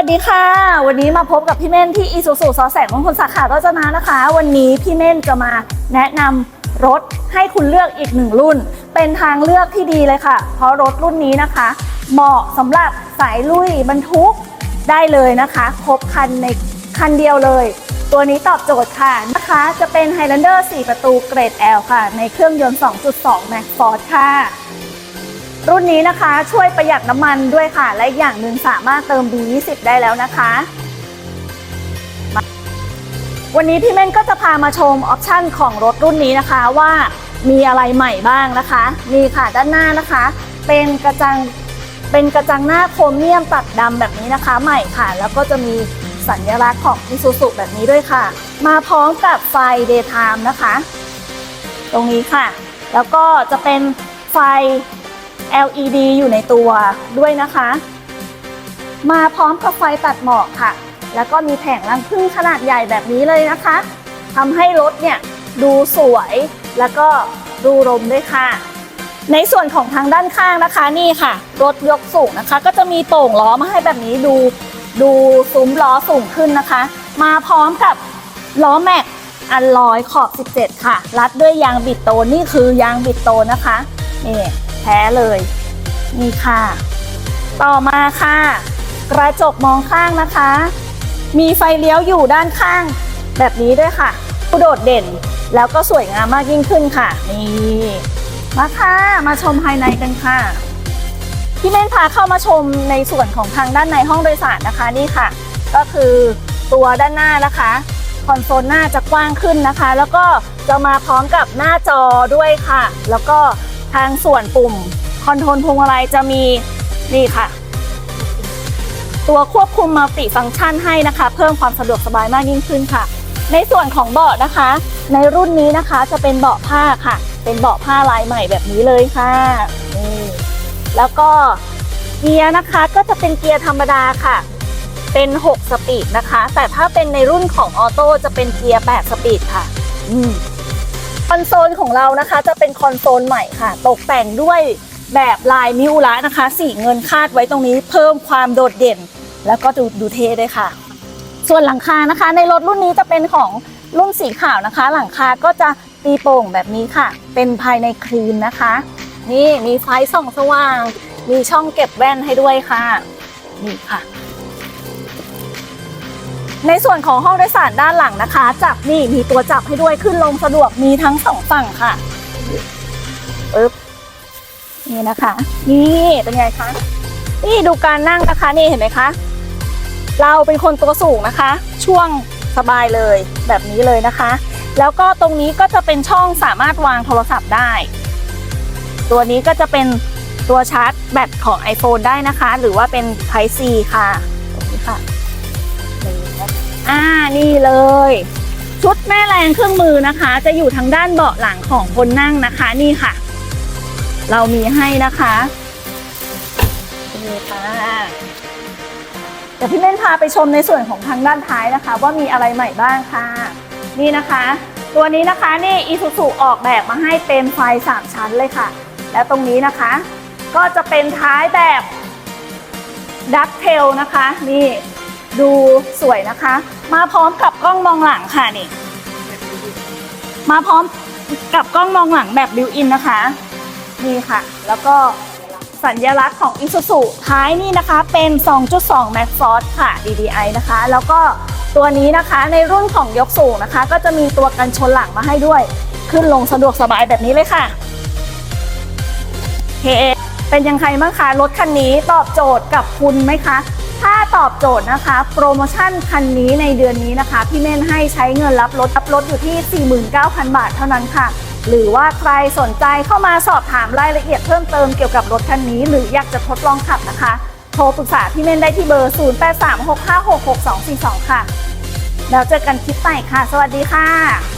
ัสดีค่ะ วันนี้มาพบกับพี่เม่นที่อีซูซูซอแสงของคนสาขาก็จะนานะคะ วันนี้พี่เม่นจะมาแนะนำรถให้คุณเลือกอีกหนึ่งรุ่น เป็นทางเลือกที่ดีเลยค่ะ เพราะรถรุ่นนี้นะคะ เหมาะสำหรับสายลุยบรรทุกได้เลยนะคะ ครบคันในคันเดียวเลย ตัวนี้ตอบโจทย์ค่ะนะคะ จะเป็น Highlander 4 ประตูเกรด L ค่ะ ในเครื่องยนต์ 2.2 Max Force ค่ะ รุ่นนี้นะคะช่วยประหยัดน้ำมันด้วยค่ะ และอย่างหนึ่งสามารถเติม B20 ได้แล้วนะคะ วันนี้พี่เม่นก็จะพามาชมออปชั่นของรถรุ่นนี้นะคะว่ามีอะไรใหม่บ้างนะคะนี่ค่ะด้านหน้านะคะ เป็นกระจังเป็นกระจังหน้าโครเมียมตัดดำแบบนี้นะคะใหม่ค่ะ แล้วก็จะมีสัญลักษณ์ของ Isuzu แบบนี้ด้วยค่ะ มาพร้อมกับไฟ Daytime นะคะ ตรงนี้ค่ะ แล้วก็จะเป็นไฟ LED อยู่ในตัวด้วยนะคะ มาพร้อมกับไฟตัดหมอกค่ะ แล้วก็มีแผงรังผึ้งขนาดใหญ่แบบนี้เลยนะคะทำให้รถเนี่ยดูสวยแล้วก็ดูรมด้วยค่ะ ในส่วนของทางด้านข้างนะคะนี่ค่ะ รถยกสูงนะคะ ก็จะมีโป่งล้อมาให้แบบนี้ดูดูซุ้มล้อสูงขึ้นนะคะ มาพร้อมกับล้อแม็กอันลอยขอบ 17 ค่ะ รัดด้วยยางบิดโตนนี่คือยางบิดโตนนะคะนี่ ท้เลย นี่ค่ะ ต่อมาค่ะ กระจกมองข้างนะคะ มีไฟเลี้ยวอยู่ด้านข้าง แบบนี้ด้วยค่ะโดดเด่นแล้วก็สวยงามมากยิ่งขึ้นค่ะ นี่มาค่ะ มาชมภายในกันค่ะพี่เม่นพาเข้ามาชมในส่วนของทางด้านในห้องโดยสารนะคะนี่ค่ะ ก็คือตัวด้านหน้านะคะคอนโซลหน้าจะกว้างขึ้นนะคะ แล้วก็จะมาพร้อมกับหน้าจอด้วยค่ะ แล้วก็ ทางส่วนปุ่มคอนโทรลพวงมาลัยจะมีนี่ค่ะ ตัวควบคุมมัลติฟังก์ชันให้นะคะ เพิ่มความสะดวกสบายมากยิ่งขึ้นค่ะ ในส่วนของเบาะนะคะ ในรุ่นนี้นะคะจะเป็นเบาะผ้าค่ะ เป็นเบาะผ้าลายใหม่แบบนี้เลยค่ะนี่แล้วก็เกียร์นะคะก็จะเป็นเกียร์ธรรมดาค่ะ เป็น 6 สปีดนะคะ แต่ถ้าเป็นในรุ่นของออโต้จะเป็นเกียร์ 8 สปีดค่ะ อืม คอนโซลของเรานะคะจะเป็นคอนโซลใหม่ค่ะ ตกแต่งด้วยแบบลายมิวระนะคะ สีเงินคาดไว้ตรงนี้เพิ่มความโดดเด่น แล้วก็ดูดูเท่ด้วยค่ะ ส่วนหลังคานะคะ ในรถรุ่นนี้จะเป็นของรุ่นสีขาวนะคะ หลังคาก็จะตีโป่งแบบนี้ค่ะ เป็นภายในครีมนะคะ นี่มีไฟส่องสว่าง มีช่องเก็บแว่นให้ด้วยค่ะ นี่ค่ะ ในส่วนของห้องโดยสารด้านหลังนะคะ จับนี่มีตัวจับให้ด้วยขึ้นลงสะดวกมีทั้งสองฝั่งค่ะปึ๊บนี่นะคะ นี่เป็นไงคะนี่ดูการนั่งนะคะนี่เห็นไหมคะ เราเป็นคนตัวสูงนะคะ ช่วงสบายเลยแบบนี้เลยนะคะ แล้วก็ตรงนี้ก็จะเป็นช่องสามารถวางโทรศัพท์ได้ ตัวนี้ก็จะเป็นตัวชาร์จแบตของ iPhone ได้นะคะ หรือว่าเป็น Type C ค่ะ อ่านี่เลย ชุดแม่แรงเครื่องมือนะคะ จะอยู่ทางด้านเบาะหลังของคนนั่งนะคะนี่ค่ะ เรามีให้นะคะนี่ค่ะเดี๋ยวพี่เม่นพาไปชมในส่วนของทางด้านท้ายนะคะ ว่ามีอะไรใหม่บ้างค่ะ นี่นะคะ ตัวนี้นะคะนี่อีซูซูออกแบบมาให้เป็นไฟสามชั้นเลยค่ะ แล้วตรงนี้นะคะ ก็จะเป็นท้ายแบบดักเทลนะคะ นี่ดูสวยนะคะ มาพร้อมกับกล้องมองหลังค่ะนี่ มาพร้อมกับกล้องมองหลังแบบบิวอินนะคะนี่ค่ะ แล้วก็สัญลักษณ์ของ Isuzu ท้ายนี่นะคะเป็น 2.2 Max Force ค่ะ DDI นะคะ แล้วก็ตัวนี้นะคะในรุ่นของยกสูงนะคะ ก็จะมีตัวกันชนหลังมาให้ด้วย ขึ้นลงสะดวกสบายแบบนี้เลยค่ะเคเป็นยังไงบ้างคะรถคันนี้ตอบโจทย์กับคุณไหมคะ ถ้าตอบโจทย์นะคะ โปรโมชั่นคันนี้ในเดือนนี้นะคะ พี่เม่นให้ใช้เงินรับรถรับรถอยู่ที่ 49,000 บาทเท่านั้นค่ะ หรือว่าใครสนใจเข้ามาสอบถามรายละเอียดเพิ่มเติมเกี่ยวกับรถคันนี้ หรืออยากจะทดลองขับนะคะ โทรปรึกษาพี่เม่นได้ที่เบอร์ 0836566242 ค่ะ แล้วเจอกันคลิปใหม่ค่ะ สวัสดีค่ะ